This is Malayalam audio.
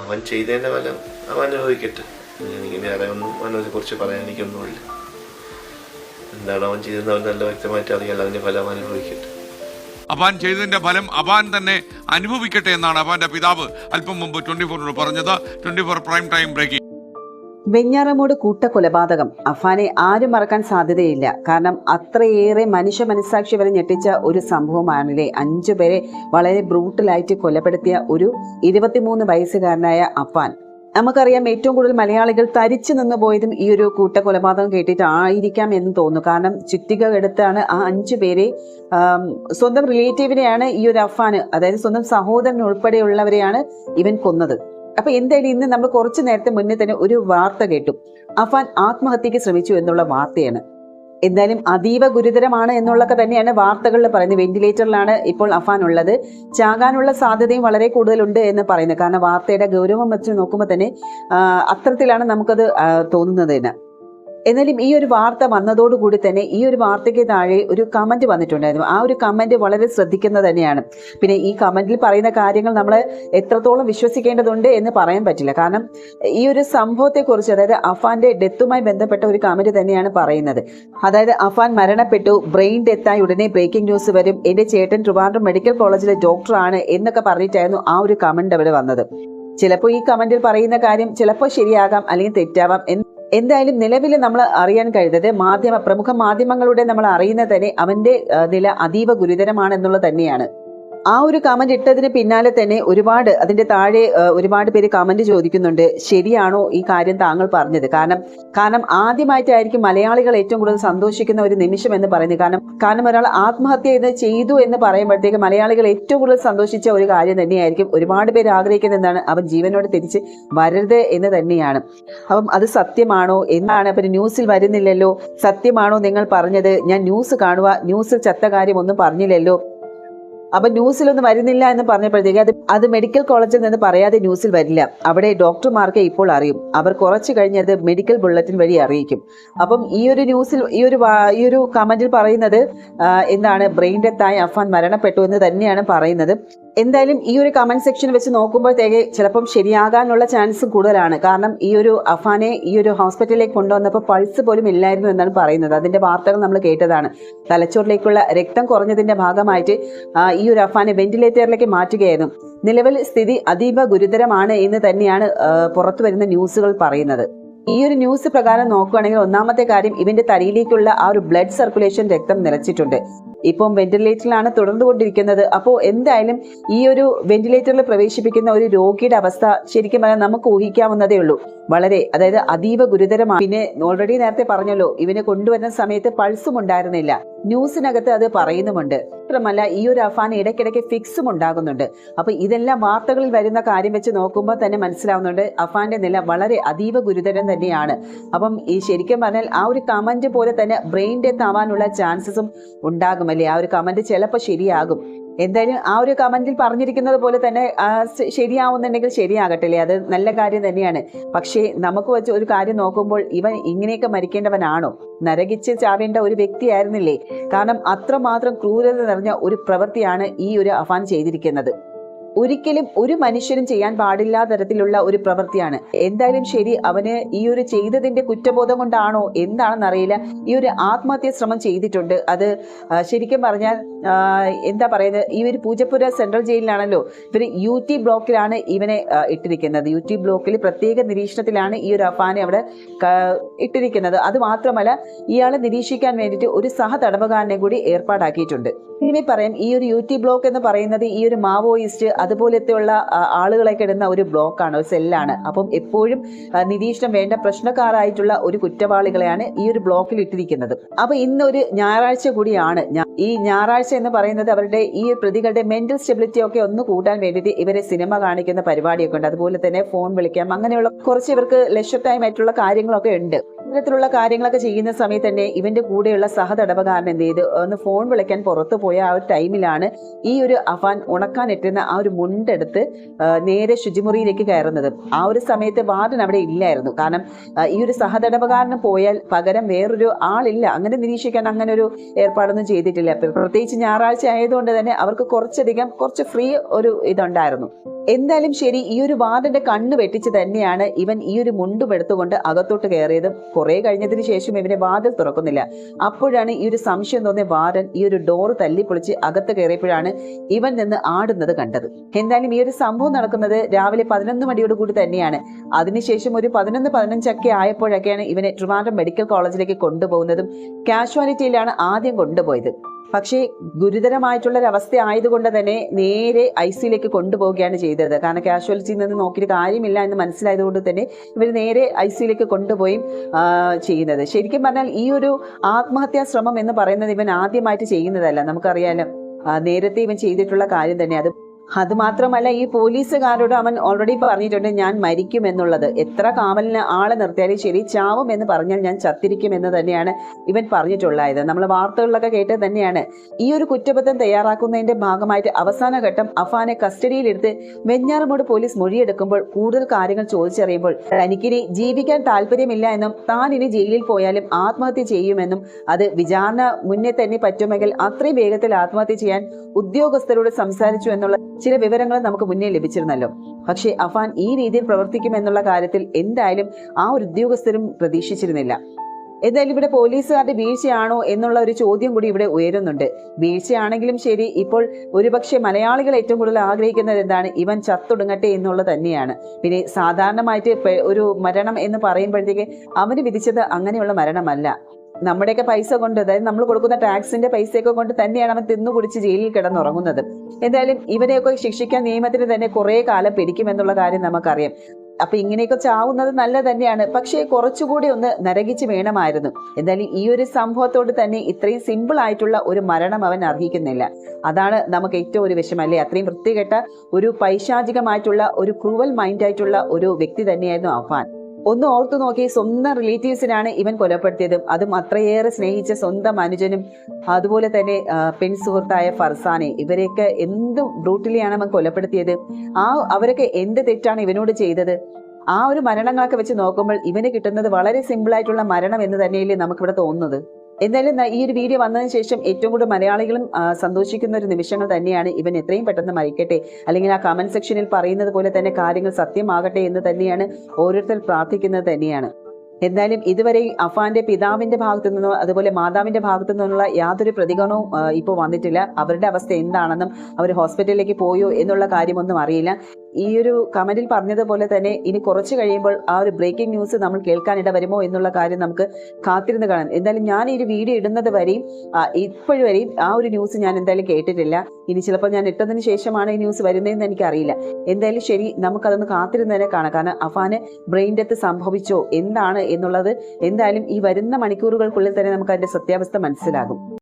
അവൻ ചെയ്തതിന്റെ ഫലം അവൻ അനുഭവിക്കട്ടെ. എനിക്ക് വേറെ ഒന്നും അവനെ കുറിച്ച് പറയാൻ എനിക്കൊന്നുമില്ല. എന്താണ് അവൻ ചെയ്തതെന്ന് അവൻ നല്ല വ്യക്തമായിട്ട് അറിയാലോ അതിന്റെ ഫലം അനുഭവിക്കട്ടെ. അബാൻ ചെയ്തതിന്റെ ഫലം അബാൻ തന്നെ അനുഭവിക്കട്ടെ എന്നാണ് അബാന്റെ പിതാവ് അല്പം മുമ്പ് ട്വന്റി ഫോറിനോട് പറഞ്ഞത്. Twenty four prime time breaking Venjaramoodu കൂട്ടക്കൊലപാതകം. അഫാനെ ആരും മറക്കാൻ സാധ്യതയില്ല. കാരണം അത്രയേറെ മനുഷ്യ മനസ്സാക്ഷി വരെ ഞെട്ടിച്ച ഒരു സംഭവമാണല്ലേ അഞ്ചു പേരെ വളരെ ബ്രൂട്ടലായിട്ട് കൊലപ്പെടുത്തിയ ഒരു ഇരുപത്തിമൂന്ന് വയസ്സുകാരനായ അഫാൻ. നമുക്കറിയാം ഏറ്റവും കൂടുതൽ മലയാളികൾ തരിച്ചു നിന്ന് പോയതും ഈ ഒരു കൂട്ടക്കൊലപാതകം കേട്ടിട്ട് ആയിരിക്കാം എന്ന് തോന്നുന്നു. കാരണം ചുറ്റിക എടുത്താണ് ആ അഞ്ചു പേരെ സ്വന്തം റിലേറ്റീവിനെയാണ് ഈ ഒരു അഫാന് അതായത് സ്വന്തം സഹോദരൻ ഉൾപ്പെടെയുള്ളവരെയാണ് ഇവൻ കൊന്നത്. അപ്പൊ എന്തായാലും ഇന്ന് നമ്മൾ കുറച്ചു നേരത്തെ മുന്നേ തന്നെ ഒരു വാർത്ത കേട്ടു. അഫാൻ ആത്മഹത്യക്ക് ശ്രമിച്ചു എന്നുള്ള വാർത്തയാണ്. എന്തായാലും അതീവ ഗുരുതരമാണ് എന്നുള്ളൊക്കെ തന്നെയാണ് വാർത്തകളിൽ പറയുന്നത്. വെന്റിലേറ്ററിലാണ് ഇപ്പോൾ അഫാൻ ഉള്ളത് ചാകാനുള്ള സാധ്യതയും വളരെ കൂടുതലുണ്ട് എന്ന് പറയുന്നത്. കാരണം വാർത്തയുടെ ഗൗരവം വെച്ച് നോക്കുമ്പോൾ തന്നെ അത്തരത്തിലാണ് നമുക്കത് തോന്നുന്നത് തന്നെ എന്നാലും ഈ ഒരു വാർത്ത വന്നതോടുകൂടി തന്നെ ഈ ഒരു വാർത്തയ്ക്ക് താഴെ ഒരു കമന്റ് വന്നിട്ടുണ്ടായിരുന്നു. ആ ഒരു കമന്റ് വളരെ ശ്രദ്ധിക്കുന്നത് തന്നെയാണ്. പിന്നെ ഈ കമന്റിൽ പറയുന്ന കാര്യങ്ങൾ നമ്മൾ എത്രത്തോളം വിശ്വസിക്കേണ്ടതുണ്ട് എന്ന് പറയാൻ പറ്റില്ല. കാരണം ഈ ഒരു സംഭവത്തെക്കുറിച്ച് അതായത് അഫാന്റെ ഡെത്തുമായി ബന്ധപ്പെട്ട ഒരു കമന്റ് തന്നെയാണ് പറയുന്നത്. അതായത് അഫാൻ മരണപ്പെട്ടു. ബ്രെയിൻ ഡെത്തായി ഉടനെ ബ്രേക്കിംഗ് ന്യൂസ് വരും. എന്റെ ചേട്ടൻ ട്രിവാൻഡ്രം മെഡിക്കൽ കോളേജിലെ ഡോക്ടറാണ് എന്നൊക്കെ പറഞ്ഞിട്ടായിരുന്നു ആ ഒരു കമന്റ് അവിടെ വന്നത്. ചിലപ്പോൾ ഈ കമന്റിൽ പറയുന്ന കാര്യം ചിലപ്പോൾ ശരിയാകാം അല്ലെങ്കിൽ തെറ്റാവാം എന്ന് എന്തായാലും നിലവിൽ നമ്മൾ അറിയാൻ കഴിയുന്നത് മാധ്യമ പ്രമുഖ മാധ്യമങ്ങളുടെ നമ്മൾ അറിയുന്നത് തന്നെ അവന്റെ നില അതീവ ഗുരുതരമാണെന്നുള്ളത് തന്നെയാണ്. ആ ഒരു കമന്റ് ഇട്ടതിന് പിന്നാലെ തന്നെ ഒരുപാട് അതിന്റെ താഴെ ഒരുപാട് പേര് കമന്റ് ചോദിക്കുന്നുണ്ട് ശരിയാണോ ഈ കാര്യം താങ്കൾ പറഞ്ഞത്? കാരണം കാരണം ആദ്യമായിട്ടായിരിക്കും മലയാളികൾ ഏറ്റവും കൂടുതൽ സന്തോഷിക്കുന്ന ഒരു നിമിഷം എന്ന് പറയുന്നത്. കാരണം കാരണം ഒരാൾ ആത്മഹത്യ ഇത് ചെയ്തു എന്ന് പറയുമ്പോഴത്തേക്ക് മലയാളികൾ ഏറ്റവും കൂടുതൽ സന്തോഷിച്ച ഒരു കാര്യം തന്നെയായിരിക്കും. ഒരുപാട് പേര് ആഗ്രഹിക്കുന്ന എന്താണ്? അവൻ ജീവനോട് തിരിച്ച് വരരുത് എന്ന് തന്നെയാണ്. അപ്പം അത് സത്യമാണോ? എന്നാണ്. അപ്പം ന്യൂസിൽ വരുന്നില്ലല്ലോ. സത്യമാണോ നിങ്ങൾ പറഞ്ഞത്? ഞാൻ ന്യൂസ് കാണുക ന്യൂസിൽ ചത്ത കാര്യം ഒന്നും പറഞ്ഞില്ലല്ലോ. അപ്പൊ ന്യൂസിലൊന്നും വരുന്നില്ല എന്ന് പറഞ്ഞപ്പോഴത്തേക്ക് അത് അത് മെഡിക്കൽ കോളേജിൽ നിന്ന് പറയാതെ ന്യൂസിൽ വരില്ല. അവിടെ ഡോക്ടർമാർക്ക് ഇപ്പോൾ അറിയും. അവർ കുറച്ച് കഴിഞ്ഞ് അത് മെഡിക്കൽ ബുള്ളറ്റിൻ വഴി അറിയിക്കും. അപ്പം ഈ ഒരു ന്യൂസിൽ ഈ ഒരു ഈ ഒരു കമന്റിൽ പറയുന്നത് എന്താണ് ബ്രെയിൻ ഡെത്തായി അഫാൻ മരണപ്പെട്ടു എന്ന് തന്നെയാണ് പറയുന്നത്. എന്തായാലും ഈ ഒരു കമന്റ് സെക്ഷൻ വെച്ച് നോക്കുമ്പോഴത്തേക്ക് ചിലപ്പം ശരിയാകാനുള്ള ചാൻസ് കൂടുതലാണ്. കാരണം ഈ ഒരു അഫാനെ ഈ ഒരു ഹോസ്പിറ്റലിലേക്ക് കൊണ്ടുവന്നപ്പോൾ പൾസ് പോലും ഇല്ലായിരുന്നു എന്നാണ് പറയുന്നത്. അതിന്റെ വാർത്തകൾ നമ്മൾ കേട്ടതാണ്. തലച്ചോറിലേക്കുള്ള രക്തം കുറഞ്ഞതിന്റെ ഭാഗമായിട്ട് ഈ ഒരു അഫാനെ വെന്റിലേറ്ററിലേക്ക് മാറ്റുകയായിരുന്നു. നിലവിൽ സ്ഥിതി അതീവ ഗുരുതരമാണ് എന്ന് തന്നെയാണ് പുറത്തു വരുന്ന ന്യൂസുകൾ പറയുന്നത്. ഈ ഒരു ന്യൂസ് പ്രകാരം നോക്കുകയാണെങ്കിൽ ഒന്നാമത്തെ കാര്യം ഇവന്റെ തലയിലേക്കുള്ള ആ ഒരു ബ്ലഡ് സർക്കുലേഷൻ രക്തം നിലച്ചിട്ടുണ്ട് ഇപ്പം വെന്റിലേറ്ററിലാണ് തുടർന്നുകൊണ്ടിരിക്കുന്നത്. അപ്പോൾ എന്തായാലും ഈ ഒരു വെന്റിലേറ്ററിൽ പ്രവേശിപ്പിക്കുന്ന ഒരു രോഗിയുടെ അവസ്ഥ ശരിക്കും പറഞ്ഞാൽ നമുക്ക് ഊഹിക്കാവുന്നതേ ഉള്ളൂ. വളരെ അതായത് അതീവ ഗുരുതരമാണ് പിന്നെ ഓൾറെഡി നേരത്തെ പറഞ്ഞല്ലോ ഇവനെ കൊണ്ടുവരുന്ന സമയത്ത് പൾസും ഉണ്ടായിരുന്നില്ല. ന്യൂസിനകത്ത് അത് പറയുന്നുമുണ്ട്. മാത്രമല്ല ഈ ഒരു അഫാൻ ഇടയ്ക്കിടയ്ക്ക് ഫിക്സും ഉണ്ടാകുന്നുണ്ട്. അപ്പൊ ഇതെല്ലാം വാർത്തകളിൽ വരുന്ന കാര്യം വെച്ച് നോക്കുമ്പോൾ തന്നെ മനസ്സിലാവുന്നുണ്ട് അഫാന്റെ നില വളരെ അതീവ ഗുരുതരം തന്നെയാണ്. അപ്പം ഈ ശരിക്കും പറഞ്ഞാൽ ആ ഒരു കമന്റ് പോലെ തന്നെ ബ്രെയിൻ ഡെത്ത് ആവാനുള്ള ചാൻസസും ഉണ്ടാകുമല്ലേ ആ ഒരു കമന്റ് ചിലപ്പോൾ ശരിയാകും. എന്തായാലും ആ ഒരു കമന്റിൽ പറഞ്ഞിരിക്കുന്നത് പോലെ തന്നെ ശരിയാവുന്നുണ്ടെങ്കിൽ ശരിയാകട്ടെ അല്ലേ? അത് നല്ല കാര്യം തന്നെയാണ്. പക്ഷേ നമുക്ക് വെച്ച് ഒരു കാര്യം നോക്കുമ്പോൾ ഇവൻ ഇങ്ങനെയൊക്കെ മരിക്കേണ്ടവനാണോ? നരകിച്ച് ചാവേണ്ട ഒരു വ്യക്തിയായിരുന്നില്ലേ? കാരണം അത്രമാത്രം ക്രൂരത നിറഞ്ഞ ഒരു പ്രവൃത്തിയാണ് ഈ ഒരു അഫാൻ ചെയ്തിരിക്കുന്നത്. ഒരിക്കലും ഒരു മനുഷ്യനും ചെയ്യാൻ പാടില്ല തരത്തിലുള്ള ഒരു പ്രവൃത്തിയാണ്. എന്തായാലും ശരി അവന് ഈ ഒരു ചെയ്തതിന്റെ കുറ്റബോധം കൊണ്ടാണോ എന്താണെന്ന് അറിയില്ല. ഈ ഒരു ആത്മഹത്യ ശ്രമം ചെയ്തിട്ടുണ്ട്. അത് ശരിക്കും പറഞ്ഞാൽ എന്താ പറയുന്നത് ഈ ഒരു പൂജപ്പുര സെൻട്രൽ ജയിലിലാണല്ലോ ഇവർ യു ടി ബ്ലോക്കിലാണ് ഇവനെ ഇട്ടിരിക്കുന്നത്. യു ടി ബ്ലോക്കിൽ പ്രത്യേക നിരീക്ഷണത്തിലാണ് ഈ ഒരു അഫാനെ അവിടെ ഇട്ടിരിക്കുന്നത്. അത് മാത്രമല്ല ഇയാളെ നിരീക്ഷിക്കാൻ വേണ്ടിയിട്ട് ഒരു സഹ തടവുകാരനെ കൂടി ഏർപ്പാടാക്കിയിട്ടുണ്ട്. ഇനി പറയാം ഈ ഒരു യു ടി ബ്ലോക്ക് എന്ന് പറയുന്നത് ഈ ഒരു മാവോയിസ്റ്റ് അതുപോലത്തെയുള്ള ആളുകളെ കിടന്ന ഒരു ബ്ലോക്കാണ് ഒരു സെല്ലാണ്. അപ്പം എപ്പോഴും നിരീക്ഷണം വേണ്ട പ്രശ്നക്കാരായിട്ടുള്ള ഒരു കുറ്റവാളികളെയാണ് ഈ ഒരു ബ്ലോക്കിൽ ഇട്ടിരിക്കുന്നത്. അപ്പൊ ഇന്ന് ഒരു ഞായറാഴ്ച കൂടിയാണ്. ഈ ഞായറാഴ്ച എന്ന് പറയുന്നത് അവരുടെ ഈ പ്രതികളുടെ മെന്റൽ സ്റ്റെബിലിറ്റി ഒക്കെ ഒന്ന് കൂട്ടാൻ വേണ്ടിയിട്ട് ഇവരെ സിനിമ കാണിക്കുന്ന പരിപാടിയൊക്കെ ഉണ്ട്. അതുപോലെ തന്നെ ഫോൺ വിളിക്കാം അങ്ങനെയുള്ള കുറച്ച് ഇവർക്ക് ലെഷർ ടൈം ആയിട്ടുള്ള കാര്യങ്ങളൊക്കെ ഉണ്ട്. ഇത്തരത്തിലുള്ള കാര്യങ്ങളൊക്കെ ചെയ്യുന്ന സമയത്ത് തന്നെ ഇവന്റെ കൂടെയുള്ള സഹതടവുകാരൻ എന്ത് ചെയ്ത് ഒന്ന് ഫോൺ വിളിക്കാൻ പുറത്തു പോയ ആ ഒരു ടൈമിലാണ് ഈ ഒരു അഫാൻ ഉണക്കാൻ എത്തുന്ന ആ ഒരു മുണ്ടെടുത്ത് നേരെ ശുചിമുറിയിലേക്ക് കയറുന്നത്. ആ ഒരു സമയത്ത് വാർഡൻ അവിടെ ഇല്ലായിരുന്നു. കാരണം ഈ ഒരു സഹതടവുകാരന് പോയാൽ പകരം വേറൊരു ആളില്ല. അങ്ങനെ നിരീക്ഷിക്കാൻ അങ്ങനെ ഒരു ഏർപ്പാടൊന്നും ചെയ്തിട്ടില്ല. പ്ര- പ്രത്യേകിച്ച് ഞായറാഴ്ച ആയതുകൊണ്ട് തന്നെ അവർക്ക് കുറച്ചധികം കുറച്ച് ഫ്രീ ഒരു ഇതുണ്ടായിരുന്നു. എന്തായാലും ശരി ഈ ഒരു വാർഡന്റെ കണ്ണ് വെട്ടിച്ച് തന്നെയാണ് ഇവൻ ഈ ഒരു മുണ്ടും എടുത്തുകൊണ്ട് അകത്തോട്ട് കയറിയതും. കുറെ കഴിഞ്ഞതിന് ശേഷം ഇവനെ വാതിൽ തുറക്കുന്നില്ല. അപ്പോഴാണ് ഈ ഒരു സംശയം തോന്നിയ വാരൻ ഈ ഒരു ഡോറ് തല്ലിപ്പൊളിച്ച് അകത്ത് കയറിയപ്പോഴാണ് ഇവൻ നിന്ന് ആടുന്നത് കണ്ടത്. എന്തായാലും ഈ ഒരു സംഭവം നടക്കുന്നത് രാവിലെ പതിനൊന്ന് മണിയോട് കൂടി തന്നെയാണ്. അതിനുശേഷം ഒരു പതിനൊന്ന് പതിനഞ്ചൊക്കെ ആയപ്പോഴൊക്കെയാണ് ഇവനെ ട്രിവാൻഡ്രം മെഡിക്കൽ കോളേജിലേക്ക് കൊണ്ടുപോകുന്നതും കാഷ്വാലിറ്റിയിലാണ് ആദ്യം കൊണ്ടുപോയത്. പക്ഷേ ഗുരുതരമായിട്ടുള്ള ഒരവസ്ഥ അവസ്ഥ ആയതുകൊണ്ട് തന്നെ നേരെ ഐ സിയിലേക്ക് കൊണ്ടുപോവുകയാണ് ചെയ്തത്. കാരണം കാഷ്വാലിറ്റിയിൽ നിന്ന് നോക്കിയിട്ട് കാര്യമില്ല എന്ന് മനസ്സിലായതുകൊണ്ട് തന്നെ ഇവർ നേരെ ഐ സിയിലേക്ക് കൊണ്ടുപോയി ചെയ്യുന്നത്. ശരിക്കും പറഞ്ഞാൽ ഈ ഒരു ആത്മഹത്യാ ശ്രമം എന്ന് പറയുന്നത് ഇവൻ ആദ്യമായിട്ട് ചെയ്യുന്നതല്ല. നമുക്കറിയാലോ നേരത്തെ ഇവൻ ചെയ്തിട്ടുള്ള കാര്യം തന്നെ. അത് അത് മാത്രമല്ല ഈ പോലീസുകാരോട് അവൻ ഓൾറെഡി പറഞ്ഞിട്ടുണ്ട് ഞാൻ മരിക്കും എന്നുള്ളത്. എത്ര കാവലിന് ആളെ നിർത്തിയാലും ശരി ചാവും എന്ന് പറഞ്ഞാൽ ഞാൻ ചത്തിരിക്കും എന്ന് തന്നെയാണ് ഇവൻ പറഞ്ഞിട്ടുള്ളത്. നമ്മൾ വാർത്തകളിലൊക്കെ കേട്ടത് തന്നെയാണ് ഈ ഒരു കുറ്റപത്രം തയ്യാറാക്കുന്നതിന്റെ ഭാഗമായിട്ട് അവസാന ഘട്ടം അഫാനെ കസ്റ്റഡിയിലെടുത്ത് വെഞ്ഞാറമൂട് പോലീസ് മൊഴിയെടുക്കുമ്പോൾ കൂടുതൽ കാര്യങ്ങൾ ചോദിച്ചറിയുമ്പോൾ തനിക്കിനി ജീവിക്കാൻ താല്പര്യമില്ല എന്നും താൻ ഇനി ജയിലിൽ പോയാലും ആത്മഹത്യ ചെയ്യുമെന്നും അത് വിചാരണ മുന്നേ തന്നെ പറ്റുമെങ്കിൽ അത്രയും വേഗത്തിൽ ആത്മഹത്യ ചെയ്യാൻ ഉദ്യോഗസ്ഥരോട് സംസാരിച്ചു എന്നുള്ള ചില വിവരങ്ങൾ നമുക്ക് മുന്നേ ലഭിച്ചിരുന്നല്ലോ. പക്ഷേ അഫാൻ ഈ രീതിയിൽ പ്രവർത്തിക്കുമെന്നുള്ള കാര്യത്തിൽ എന്തായാലും ആ ഒരു ഉദ്യോഗസ്ഥരും പ്രതീക്ഷിച്ചിരുന്നില്ല. എന്തായാലും ഇവിടെ പോലീസുകാരുടെ വീഴ്ചയാണോ എന്നുള്ള ഒരു ചോദ്യം കൂടി ഇവിടെ ഉയരുന്നുണ്ട്. വീഴ്ചയാണെങ്കിലും ശരി ഇപ്പോൾ ഒരുപക്ഷെ മലയാളികൾ ഏറ്റവും കൂടുതൽ ആഗ്രഹിക്കുന്നത് എന്താണ്? ഇവൻ ചത്തൊടുങ്ങട്ടെ എന്നുള്ളത് തന്നെയാണ്. പിന്നെ സാധാരണമായിട്ട് ഒരു മരണം എന്ന് പറയുമ്പോഴത്തേക്ക് അവന് വിധിച്ചത് അങ്ങനെയുള്ള മരണമല്ല. നമ്മുടെയൊക്കെ പൈസ കൊണ്ട് അതായത് നമ്മൾ കൊടുക്കുന്ന ടാക്സിന്റെ പൈസയൊക്കെ കൊണ്ട് തന്നെയാണ് അവൻ തിന്നു കുടിച്ച് ജയിലിൽ കിടന്നുറങ്ങുന്നത്. എന്തായാലും ഇവരെയൊക്കെ ശിക്ഷിക്കാൻ നിയമത്തിന് തന്നെ കുറെ കാലം പിടിക്കുമെന്നുള്ള കാര്യം നമുക്കറിയാം. അപ്പൊ ഇങ്ങനെയൊക്കെ ചാവുന്നത് നല്ല തന്നെയാണ്. പക്ഷേ കുറച്ചുകൂടി ഒന്ന് നരകിച്ച് വേണമായിരുന്നു. എന്തായാലും ഈ ഒരു സംഭവത്തോട് തന്നെ ഇത്രയും സിമ്പിൾ ആയിട്ടുള്ള ഒരു മരണം അവൻ അർഹിക്കുന്നില്ല. അതാണ് നമുക്ക് ഏറ്റവും ഒരു വിഷമം. അല്ലേ? അത്രയും വൃത്തികെട്ട ഒരു പൈശാചികമായിട്ടുള്ള ഒരു ക്രൂവൽ മൈൻഡ് ആയിട്ടുള്ള ഒരു വ്യക്തി തന്നെയായിരുന്നു അഫാൻ ഒന്ന് ഓർത്തു നോക്കി സ്വന്തം റിലേറ്റീവ്സിനാണ് ഇവൻ കൊലപ്പെടുത്തിയതും. അതും അത്രയേറെ സ്നേഹിച്ച സ്വന്തം അനുജനും അതുപോലെ തന്നെ പെൺ സുഹൃത്തായ ഫർസാനെ. ഇവരെയൊക്കെ എന്ത് ബ്രൂട്ടിലിയാണ് അവൻ കൊലപ്പെടുത്തിയത്? ആ അവരൊക്കെ എന്ത് തെറ്റാണ് ഇവനോട് ചെയ്തത്? ആ ഒരു മരണങ്ങളൊക്കെ വെച്ച് നോക്കുമ്പോൾ ഇവന് കിട്ടുന്നത് വളരെ സിമ്പിൾ ആയിട്ടുള്ള മരണം എന്ന് തന്നെയല്ലേ നമുക്കിവിടെ തോന്നുന്നത്. എന്തായാലും ന- ഈ ഒരു വീഡിയോ വന്നതിന് ശേഷം ഏറ്റവും കൂടുതൽ മലയാളികളും സന്തോഷിക്കുന്ന ഒരു നിമിഷങ്ങൾ തന്നെയാണ് ഇവൻ എത്രയും പെട്ടെന്ന് മരിക്കട്ടെ. അല്ലെങ്കിൽ ആ കമന്റ് സെക്ഷനിൽ പറയുന്നത് പോലെ തന്നെ കാര്യങ്ങൾ സത്യമാകട്ടെ എന്ന് തന്നെയാണ് ഓരോരുത്തർ പ്രാർത്ഥിക്കുന്നത് തന്നെയാണ്. എന്തായാലും ഇതുവരെ അഫാന്റെ പിതാവിന്റെ ഭാഗത്തു നിന്നോ അതുപോലെ മാതാവിന്റെ ഭാഗത്തു നിന്നുള്ള യാതൊരു പ്രതികരണവും ഇപ്പോൾ വന്നിട്ടില്ല. അവരുടെ അവസ്ഥ എന്താണെന്നും അവർ ഹോസ്പിറ്റലിലേക്ക് പോയോ എന്നുള്ള കാര്യമൊന്നും അറിയില്ല. ഈ ഒരു കമന്റിൽ പറഞ്ഞതുപോലെ തന്നെ ഇനി കുറച്ച് കഴിയുമ്പോൾ ആ ഒരു ബ്രേക്കിംഗ് ന്യൂസ് നമ്മൾ കേൾക്കാനിട വരുമോ എന്നുള്ള കാര്യം നമുക്ക് കാത്തിരുന്ന് കാണാം. എന്തായാലും ഞാൻ ഈ ഒരു വീഡിയോ ഇടുന്നത് വരെയും ഇപ്പോഴുവരെയും ഇപ്പോഴും വരെയും ആ ഒരു ന്യൂസ് ഞാൻ എന്തായാലും കേട്ടിട്ടില്ല. ഇനി ചിലപ്പോൾ ഞാൻ ഇട്ടതിന് ശേഷമാണ് ഈ ന്യൂസ് വരുന്നതെന്ന് എനിക്കറിയില്ല. എന്തായാലും ശരി നമുക്കതൊന്ന് കാത്തിരുന്ന് തന്നെ കാണാം. കാരണം അഫാന് ബ്രെയിൻ ഡെത്ത് സംഭവിച്ചോ എന്താണ് എന്നുള്ളത് എന്തായാലും ഈ വരുന്ന മണിക്കൂറുകൾക്കുള്ളിൽ തന്നെ നമുക്ക് അതിന്റെ സത്യാവസ്ഥ മനസ്സിലാകും.